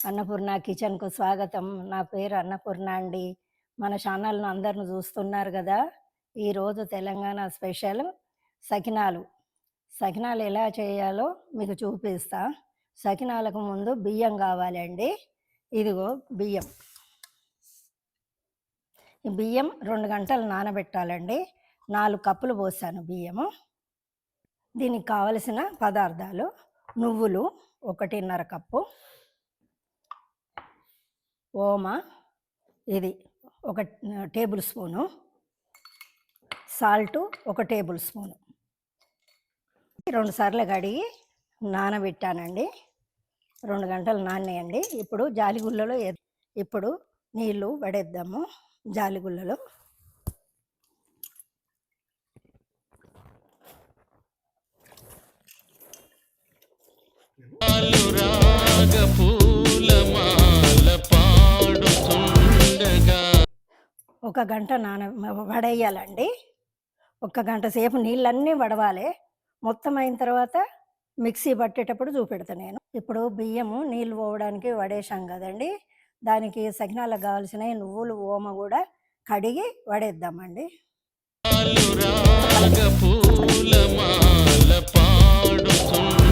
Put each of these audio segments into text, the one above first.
అన్నపూర్ణ కిచెన్‌కు స్వాగతం. నా పేరు అన్నపూర్ణ అండి. మన ఛానల్‌ను అందరిని చూస్తున్నారు కదా ఈరోజు తెలంగాణ స్పెషల్ సకినాలు. సకినాలు ఎలా చేయాలో మీకు చూపిస్తా. సకినాలకు ముందు బియ్యం కావాలండి. ఇదిగో బియ్యం. బియ్యం రెండు గంటలు నానబెట్టాలండి. నాలుగు కప్పులు పోసాను బియ్యము. దీనికి కావలసిన పదార్థాలు నువ్వులు 1:30 కప్పు. ఓమ ఇది ఒక టేబుల్ స్పూను. సాల్టు ఒక టేబుల్ స్పూను. రెండు సార్లు కడిగి నానబెట్టానండి. రెండు గంటలు నానేయండి ఇప్పుడు జాలిగుళ్ళలో ఇప్పుడు నీళ్ళు పడేద్దాము జాలిగుళ్ళలో. పాలురాగ ఒక గంట నాన వడేయాలండి. ఒక గంట సేపు నీళ్ళన్నీ వడవాలి. మొత్తం అయిన తర్వాత మిక్సీ పట్టేటప్పుడు చూపెడతా నేను. ఇప్పుడు బియ్యము నీళ్ళు పోవడానికి వడేసాం కదండీ! దానికి సకినాలకు కావాల్సిన నువ్వులు, ఓమ కూడా కడిగి వడేద్దామండి. పూలమాల పాడుతుండగా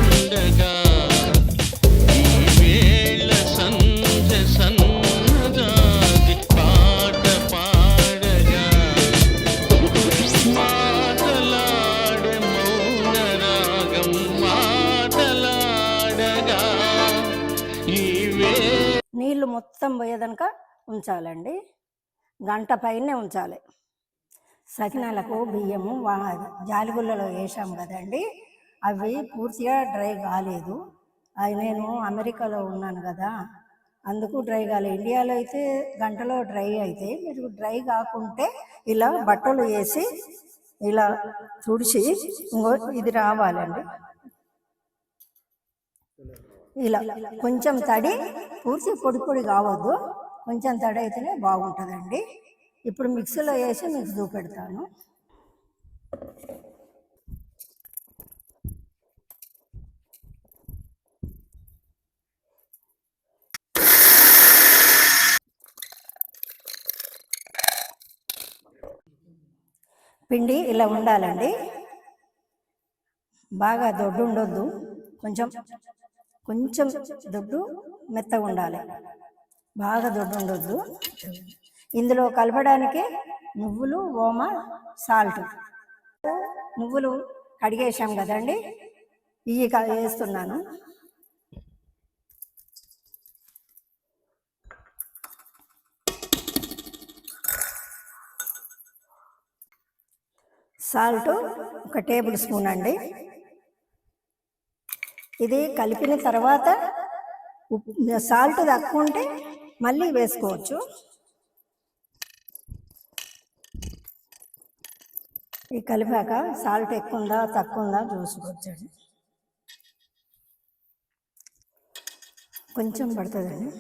మొత్తం పోయేదనక ఉంచాలండి. గంట పైనే ఉంచాలి. సకినాలకు బియ్యము జాలిగుళ్ళలో ఏసాం కదండి అవి పూర్తిగా డ్రై కాలేదు. అవి నేను అమెరికాలో ఉన్నాను కదా అందుకు డ్రై కాలేదు ఇండియాలో అయితే గంటలో డ్రై అయితే మీరు డ్రై కాకుంటే ఇలా బట్టలు వేసి ఇలా తుడిచి ఇంకో ఇది రావాలండి. ఇలా కొంచెం తడి పూర్తి పొడి పొడి కావద్దు. కొంచెం తడి అయితేనే బాగుంటదండి. ఇప్పుడు మిక్సీలో ఏసి మీకు చూపెడతాను. పిండి ఇలా ఉండాలండి. బాగా దొడ్డు ఉండొద్దు. కొంచెం కొంచెం దొడ్డు మెత్తగా ఉండాలి. బాగా దొడ్డు ఉండొద్దు. ఇందులో కలపడానికి నువ్వులు, ఓమ, సాల్ట్. నువ్వులు కడిగేసాం కదండీ! ఇవి వేస్తున్నాను సాల్ట్ సాల్టు ఒక టేబుల్ స్పూన్ అండి. ఇది కలిపిన తర్వాత ఉప్ సాల్ట్ తక్కువుంటే మళ్ళీ వేసుకోవచ్చు. ఇది కలిపాక సాల్ట్ ఎక్కువుందా? తక్కువుందా? చూసుకోవచ్చండి. కొంచెం పడుతుందండి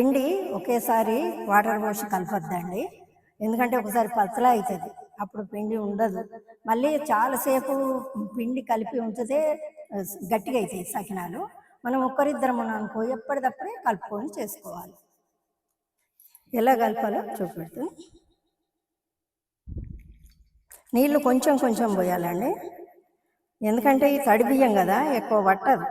పిండి ఒకేసారి వాటర్ పోసి కలపొద్దండి. ఎందుకంటే ఒకసారి పతలా అవుతుంది అప్పుడు పిండి ఉండదు. మళ్ళీ చాలా సేపు పిండి కలిపి ఉంచితే గట్టిగా అవుతాయి సకినాలు. మనం ఒక్కరిద్దరం అనుకో ఎప్పటిదప్పుడే కలుపుకొని చేసుకోవాలి. ఎలా కలపాలో చూపెడుతుంది నీళ్ళు కొంచెం కొంచెం పోయాలండి. ఎందుకంటే ఈ తడి బియ్యం కదా ఎక్కువ పట్టదు.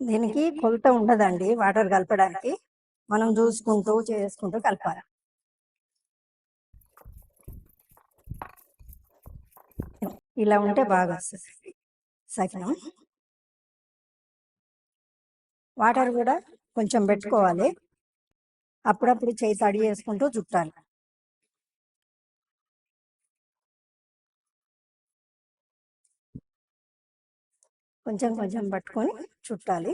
దీనికి కొలత ఉండదండి వాటర్ కలపడానికి. మనం చూసుకుంటూ, చేసుకుంటూ కలపాలి ఇలా ఉంటే బాగా వస్తుంది సకినం. వాటర్ కూడా కొంచెం పెట్టుకోవాలి. అప్పుడప్పుడు చేయి తడి చేసుకుంటూ చుట్టాలి. కొంచెం కొంచెం పట్టుకొని చుట్టాలి.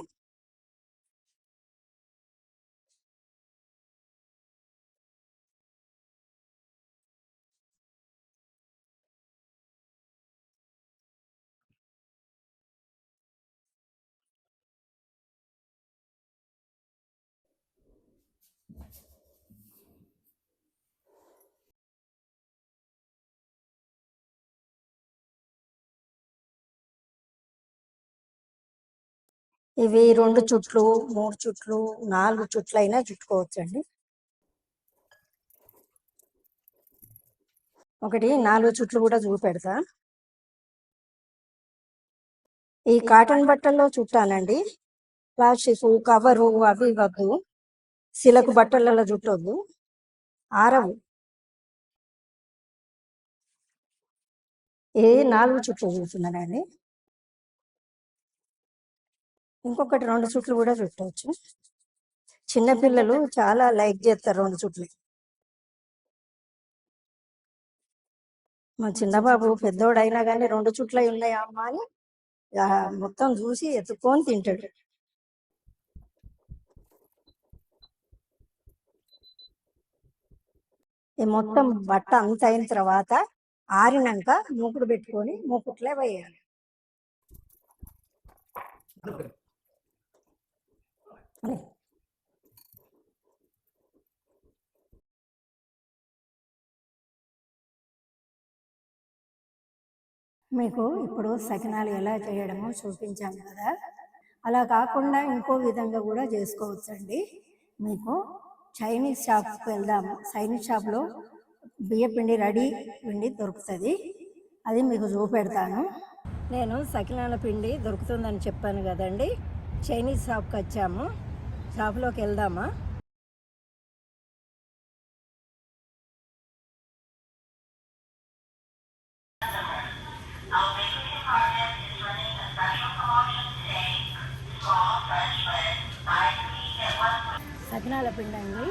ఇవి రెండు చుట్లు మూడు చుట్లు నాలుగు చుట్లు అయినా చుట్టుకోవచ్చండి. ఒకటి నాలుగు చుట్లు కూడా చూపెడతా. ఈ కాటన్ బట్టల్లో చుట్టాలండి ప్లాస్టిక్ కవరు అవి వద్దు సిలకు బట్టలలో చుట్టొద్దు. ఆరవు. ఏ నాలుగు చుట్లు చూస్తున్నానండి. ఇంకొకటి రెండు చుట్లు కూడా చుట్టవచ్చు చిన్నపిల్లలు చాలా లైక్ చేస్తారు రెండు చుట్లు మా చిన్న బాబు పెద్దోడు అయినా కానీ రెండు చుట్లయి ఉన్నాయా అమ్మా అని మొత్తం చూసి ఎత్తుకొని తింటాడు. ఈ మొత్తం బట్ట అంత అయిన తర్వాత ఆరినాక మూకుడు పెట్టుకొని మూకుట్లే వేయాలి. మీకు ఇప్పుడు సకినాలు ఎలా చేయడమో చూపించాను కదా. అలా కాకుండా ఇంకో విధంగా కూడా చేసుకోవచ్చండి. మీకు చైనీస్ షాప్కి వెళ్దాము. చైనీస్ షాప్లో బియ్య పిండి రెడీ పిండి దొరుకుతుంది. అది మీకు చూపెడతాను. నేను సకినాల పిండి దొరుకుతుందని చెప్పాను కదండి. చైనీస్ షాప్కి వచ్చాము. షాప్లోకి వెళ్దామా? సకినాల పిండి అండి.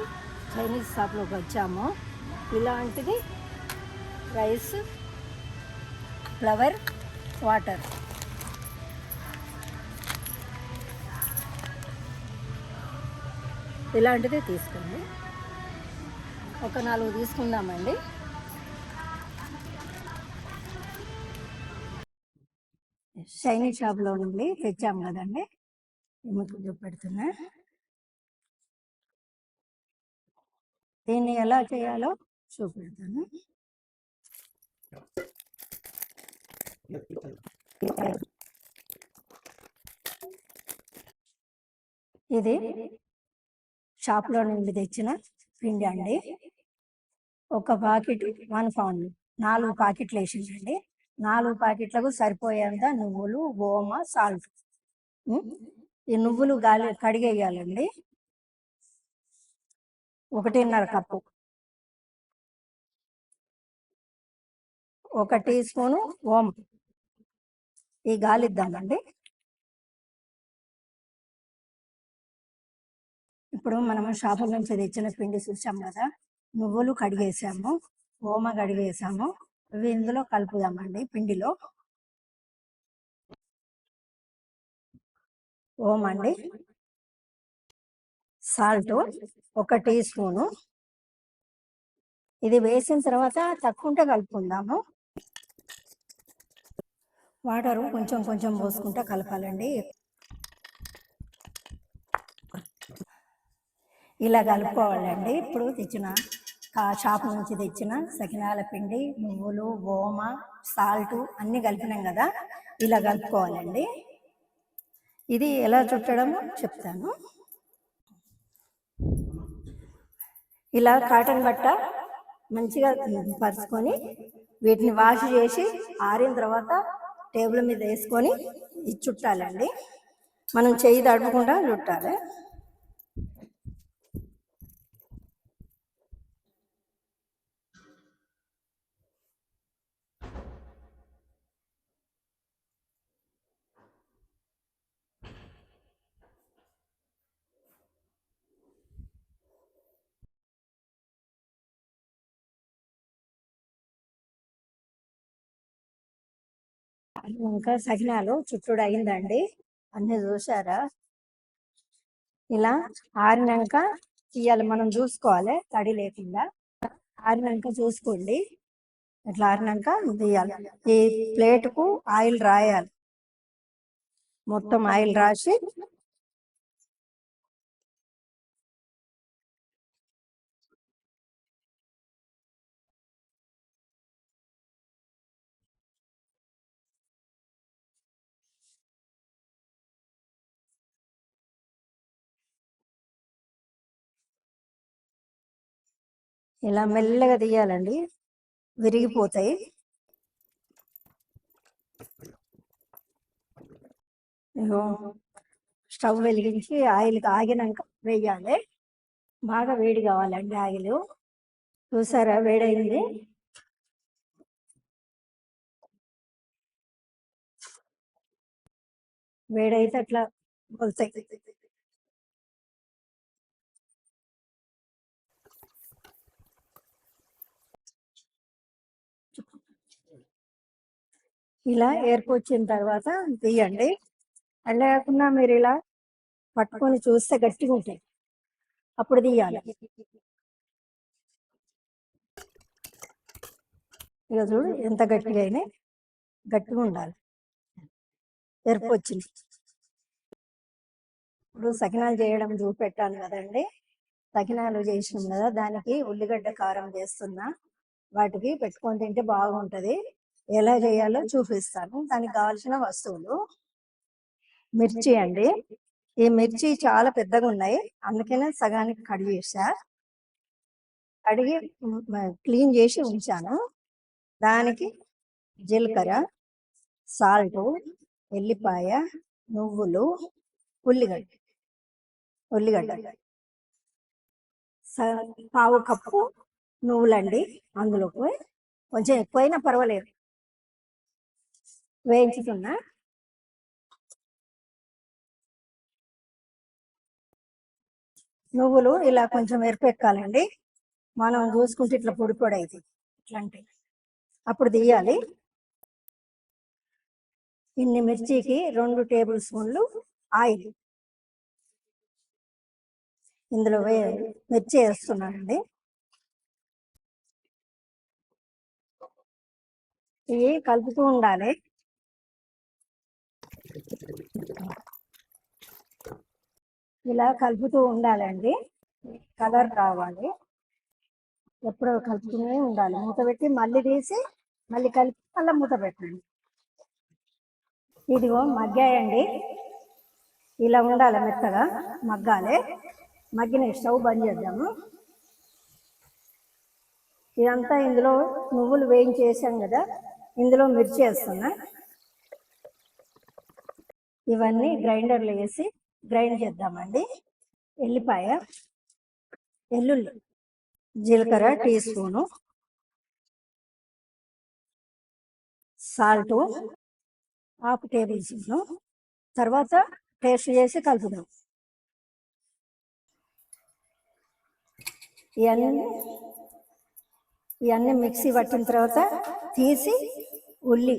చైనీస్ షాప్లోకి వచ్చాము. ఇలాంటిది రైస్ ఫ్లవర్ వాటర్. ఇలాంటిది తీసుకోండి ఒక నాలుగు తీసుకుందామండి. చైనీస్ షాప్లో నుండి తెచ్చాం కదండి. మీకు చూపెడుతున్నా. దీన్ని ఎలా చేయాలో చూపెడతాను. ఇది షాప్లో నుండి తెచ్చిన పిండి అండి. ఒక పాకెట్ వన్ పౌండ్ నాలుగు ప్యాకెట్లు వేసిందండి. నాలుగు ప్యాకెట్లకు సరిపోయేంత నువ్వులు ఓమ సాల్ట్. ఈ నువ్వులు గాలి కడిగేయాలండి. ఒకటిన్నర కప్పు. ఒక టీ స్పూను ఓం ఈ గాలిద్దామండి ఇప్పుడు మనం షాపుల నుంచి తెచ్చిన పిండి చూసాం కదా నువ్వులు కడిగేసాము ఓమ కడిగేసాము ఇవి ఇందులో కలుపుదామండి పిండిలో. ఓం అండి. సాల్ట్ ఒక టీ స్పూను. ఇది వేసిన తర్వాత తక్కువంటే కలుపుకుందాము. వాటరు కొంచెం కొంచెం పోసుకుంటే కలపాలండి. ఇలా కలుపుకోవాలండి. ఇప్పుడు తెచ్చిన కా- షాప్ నుంచి తెచ్చిన సకినాల పిండి నువ్వులు ఓమ సాల్ట్ అన్నీ కలిపినాం కదా. ఇలా కలుపుకోవాలండి. ఇది ఎలా చుట్టడమో చెప్తాను. ఇలా కాటన్ బట్ట మంచిగా పరుచుకొని వీటిని వాష్ చేసి ఆరిన తర్వాత టేబుల్ మీద వేసుకొని ఇది చుట్టాలండి. మనం చేయి తడపకుండా చుట్టాలి. ఇంకా సకినాలు చుట్టూడు అయిందండి అన్ని చూసారా ఇలా ఆరినాక తీయాలి మనం చూసుకోవాలి తడి లేకుండా. ఆరినాక చూసుకోండి. ఇట్లా ఆరినాక తీయాలి. ఈ ప్లేట్కు ఆయిల్ రాయాలి. మొత్తం ఆయిల్ రాసి ఇలా మెల్లగా తీయాలండి. విరిగిపోతాయి. స్టవ్ వెలిగించి ఆయిల్ ఆగినాక వేయాలి. బాగా వేడి కావాలండి ఆయిల్. చూసారా వేడైంది. వేడైతే అట్లా వస్తాయి ఇలా ఏర్పొచ్చిన తర్వాత తీయండి. అలా కాకుండా మీరు ఇలా పట్టుకొని చూస్తే గట్టిగా ఉంటాయి. అప్పుడు తీయాలి. ఇక చూడు ఎంత గట్టిగా అయినాయి. గట్టిగా ఉండాలి. ఎరుపు వచ్చింది. ఇప్పుడు సకినాలు చేయడం చూపెట్టాను కదండి. సకినాలు చేసినాం కదా దానికి ఉల్లిగడ్డ కారం చేస్తున్నా. వాటికి పెట్టుకొని తింటే బాగుంటుంది. ఎలా చేయాలో చూపిస్తాను. దానికి కావాల్సిన వస్తువులు మిర్చి అండి. ఈ మిర్చి చాలా పెద్దగా ఉన్నాయి. అందుకనే సగానికి చేసా కడిగి క్లీన్ చేసి ఉంచాను. దానికి జీలకర్ర సాల్ట్ ఎల్లిపాయ నువ్వులు ఉల్లిగడ్డ. ఉల్లిగడ్డ. పావు కప్పు నువ్వులండి అందులోకి. కొంచెం ఎక్కువైనా పర్వాలేదు. వేయించుతున్నా? నువ్వులు ఇలా కొంచెం ఎరిపెక్కాలండి. మనం చూసుకుంటే ఇట్లా పొడి పొడి అయితే ఇట్లాంటి. అప్పుడు తీయాలి. ఇన్ని మిర్చికి రెండు టేబుల్ స్పూన్లు ఆయిల్. ఇందులో వే మిర్చి వేస్తున్నానండి. ఇవి కలుపుతూ ఉండాలి. ఇలా కలుపుతూ ఉండాలండి. కలర్ రావాలి. ఎప్పుడో కలుపుతూనే ఉండాలి. మూత పెట్టి మళ్ళీ తీసి మళ్ళీ కలిపి మళ్ళీ మూత పెట్టండి. ఇదిగో మగ్గాయండి. ఇలా ఉండాలి మెత్తగా మగ్గాలి. మగ్గిన స్టవ్ బంద్ చేద్దాము. ఇదంతా ఇందులో నువ్వులు వేయించేసాం కదా. ఇందులో మిర్చి వేస్తున్నా. ఇవన్నీ గ్రైండర్లో వేసి గ్రైండ్ చేద్దామండి. ఎల్లిపాయ ఎల్లుల్లి జీలకర్ర teaspoon salt half tablespoon తర్వాత టేస్ట్ చేసి కలుపుదాం. ఇవన్నీ ఇవన్నీ మిక్సీ పట్టిన తర్వాత తీసి ఉల్లి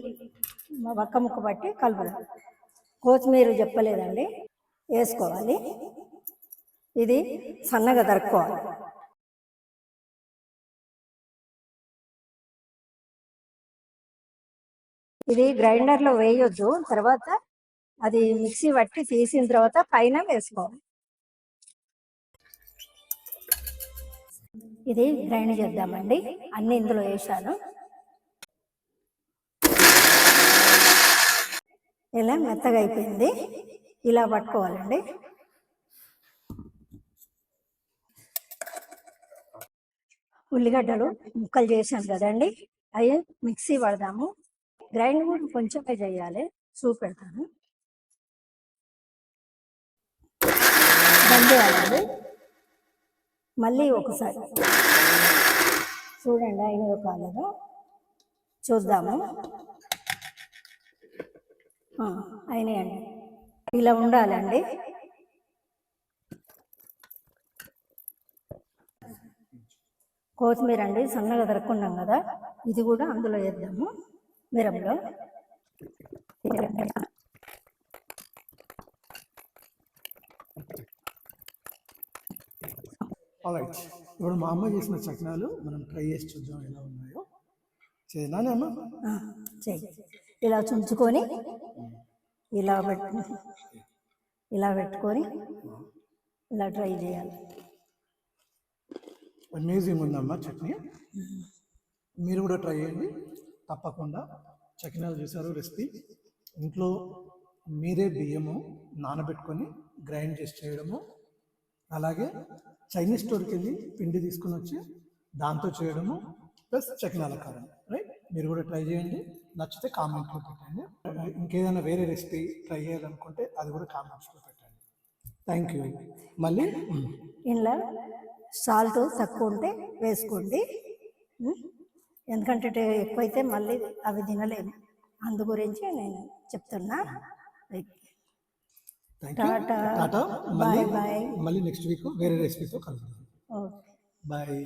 ఒక్క ముక్క పట్టి కలుపుదాం. కొత్తిమీర చెప్పలేదండి. వేసుకోవాలి. ఇది సన్నగా దరుక్కోవాలి ఇది గ్రైండర్లో వేయొద్దు. తర్వాత అది మిక్సీ పట్టి తీసిన తర్వాత పైన వేసుకోవాలి. ఇది గ్రైండ్ చేద్దామండి. అన్ని ఇందులో వేసాను ఇలా మెత్తగా అయిపోయింది? ఇలా పట్టుకోవాలండి. ఉల్లిగడ్డలు ముక్కలు చేసాం కదండి. అవి మిక్సీ పడదాము గ్రైండ్ కూడా కొంచెమే చేయాలి. చూపెడతాను. బంద్ చేయాలండి. మళ్ళీ ఒకసారి చూడండి అయిన కాలేదు చూద్దాము. అయినాయండి ఇలా ఉండాలండి. కొత్తిమీర అండి సన్నగా దొరుకున్నాం కదా ఇది కూడా అందులో వేద్దాము. మిరంలో. రైట్ ఇప్పుడు మా అమ్మ చేసిన చక్నాలు మనం ట్రై చేసి చూద్దాం ఎలా ఉన్నాయో. చేయాలని అమ్మ ఇలా చుంచుకొని ఇలా పెట్టు ఇలా పెట్టుకొని ఇలా ట్రై చేయాలి. అమేజింగ్ ఉందమ్మా చట్నీ. మీరు కూడా ట్రై చేయండి. తప్పకుండా చకినాలు చేశారు రెసిపీ. ఇంట్లో మీరే బియ్యము నానబెట్టుకొని గ్రైండ్ చేసి చేయడము. అలాగే చైనీస్ స్టోర్కి వెళ్ళి పిండి తీసుకుని వచ్చి దాంతో చేయడము ప్లస్ చకినాల కారం రైట్? మీరు కూడా ట్రై చేయండి. నచ్చితే కామెంట్లో పెట్టండి. ఇంకేదైనా వేరే రెసిపీ ట్రై చేయాలనుకుంటే అది కూడా కామెంట్స్లో పెట్టండి. థ్యాంక్ యూ మళ్ళీ ఇంట్లో సాల్ట్ తక్కువ ఉంటే వేసుకోండి? ఎందుకంటే ఎక్కువైతే మళ్ళీ అవి తినలేము. అందు గురించి నేను చెప్తున్నా. టాటా. బాయ్ బాయ్ మళ్ళీ నెక్స్ట్ వీక్ వేరే రెసిపీతో కలుద్దాం. Okay bye